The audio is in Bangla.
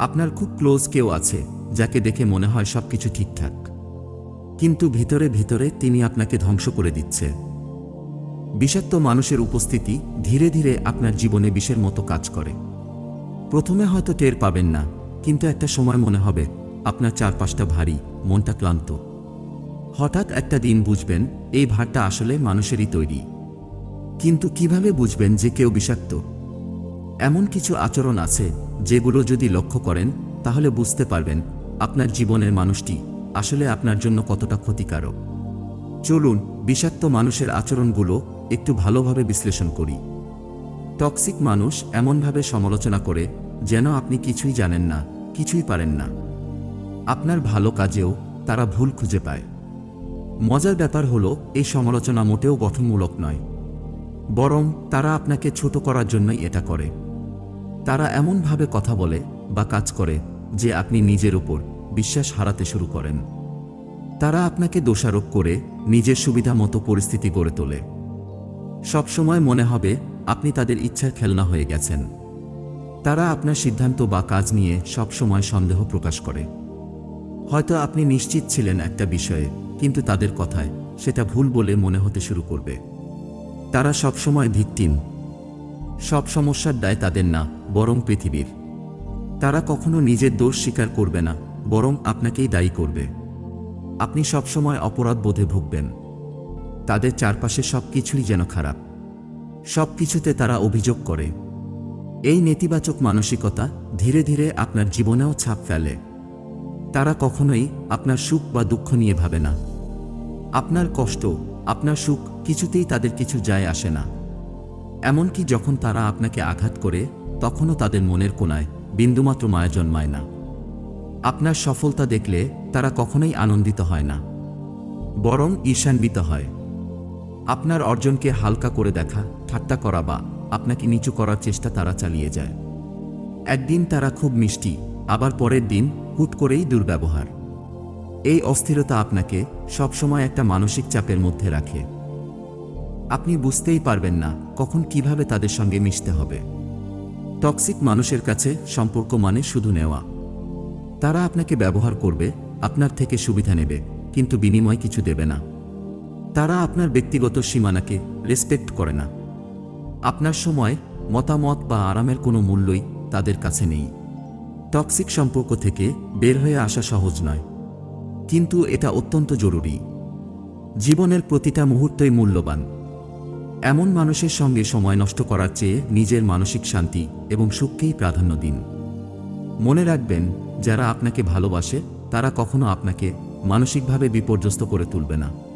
আপনার খুব ক্লোজ কেউ আছে, যাকে দেখে মনে হয় সবকিছু ঠিকঠাক। কিন্তু ভিতরে ভিতরে তিনি আপনাকে ধ্বংস করে দিচ্ছে। বিষাক্ত মানুষের উপস্থিতি ধীরে ধীরে আপনার জীবনে বিষের মতো কাজ করে। প্রথমে হয়তো টের পাবেন না, কিন্তু একটা সময় মনে হবে, আপনার চারপাশটা ভারী, মনটা ক্লান্ত। হঠাৎ একটা দিন বুঝবেন, এই ভারটা আসলে মানুষেরই তৈরি। কিন্তু কীভাবে বুঝবেন যে কেউ বিষাক্ত? এমন কিছু আচরণ আছে যেগুলো যদি লক্ষ্য করেন, তাহলে বুঝতে পারবেন আপনার জীবনের মানুষটি আসলে আপনার জন্য কতটা ক্ষতিকারক। চলুন বিষাক্ত মানুষের আচরণগুলো একটু ভালোভাবে বিশ্লেষণ করি। টক্সিক মানুষ এমনভাবে সমালোচনা করে যেন আপনি কিছুই জানেন না, কিছুই পারেন না। আপনার ভালো কাজেও তারা ভুল খুঁজে পায়। মজার ব্যাপার হলো, এই সমালোচনা মোটেও গঠনমূলক নয়। বরং তারা আপনাকে ছোট করার জন্যই এটা করে। তারা এমনভাবে কথা বলে বা কাজ করে যে আপনি নিজের উপর বিশ্বাস হারাতে শুরু করেন। তারা আপনাকে দোষারোপ করে নিজের সুবিধা মতো পরিস্থিতি গড়ে তোলে। সবসময় মনে হবে আপনি তাদের ইচ্ছার খেলনা হয়ে গেছেন। তারা আপনার সিদ্ধান্ত বা কাজ নিয়ে সবসময় সন্দেহ প্রকাশ করে। হয়তো আপনি নিশ্চিত ছিলেন একটা বিষয়ে, কিন্তু তাদের কথায় সেটা ভুল বলে মনে হতে শুরু করবে। তারা সবসময় ভিকটিম সব সমস্যার দায় তাদের না। বরং পৃথিবীর। তারা কখনো নিজের দোষ স্বীকার করবে না, বরং আপনাকেই দায়ী করবে। আপনি সবসময় অপরাধ বোধে ভুগবেন। তাদের চারপাশে সব কিছুই যেন খারাপ। সব কিছুতে তারা অভিযোগ করে। এই নেতিবাচক মানসিকতা ধীরে ধীরে আপনার জীবনেও ছাপ ফেলে। তারা কখনোই আপনার সুখ বা দুঃখ নিয়ে ভাবে না। আপনার কষ্ট, আপনার সুখ কিছুতেই তাদের কিছু যায় আসে না। এমনকি যখন তারা আপনাকে আঘাত করে তখনও তাদের মনের কোনায় বিন্দুমাত্র মায়া জন্মায় না। আপনার সফলতা দেখলে তারা কখনোই আনন্দিত হয় না। বরং ঈর্ষান্বিত হয়। আপনার অর্জনকে হালকা করে দেখা, ঠাট্টা করা বা আপনাকে নিচু করার চেষ্টা তারা চালিয়ে যায়। একদিন তারা খুব মিষ্টি, আবার পরের দিন হুট করেই দুর্ব্যবহার। এই অস্থিরতা আপনাকে সবসময় একটা মানসিক চাপের মধ্যে রাখে। আপনি বুঝতেই পারবেন না কখন কীভাবে তাদের সঙ্গে মিশতে হবে। টক্সিক মানুষের কাছে সম্পর্ক মানে শুধু নেওয়া। তারা আপনাকে ব্যবহার করবে, আপনার থেকে সুবিধা নেবে, কিন্তু বিনিময় কিছু দেবে না। তারা আপনার ব্যক্তিগত সীমানাকে রেসপেক্ট করে না। আপনার সময়, মতামত বা আরামের কোনো মূল্যই তাদের কাছে নেই। টক্সিক সম্পর্ক থেকে বের হয়ে আসা সহজ নয়। কিন্তু এটা অত্যন্ত জরুরি। জীবনের প্রতিটা মুহূর্তই মূল্যবান। এমন মানুষের সঙ্গে সময় নষ্ট করার চেয়ে নিজের মানসিক শান্তি এবং সুখকেই প্রাধান্য দিন। মনে রাখবেন, যারা আপনাকে ভালোবাসে, তারা কখনো আপনাকে মানসিকভাবে বিপর্যস্ত করে তুলবে না।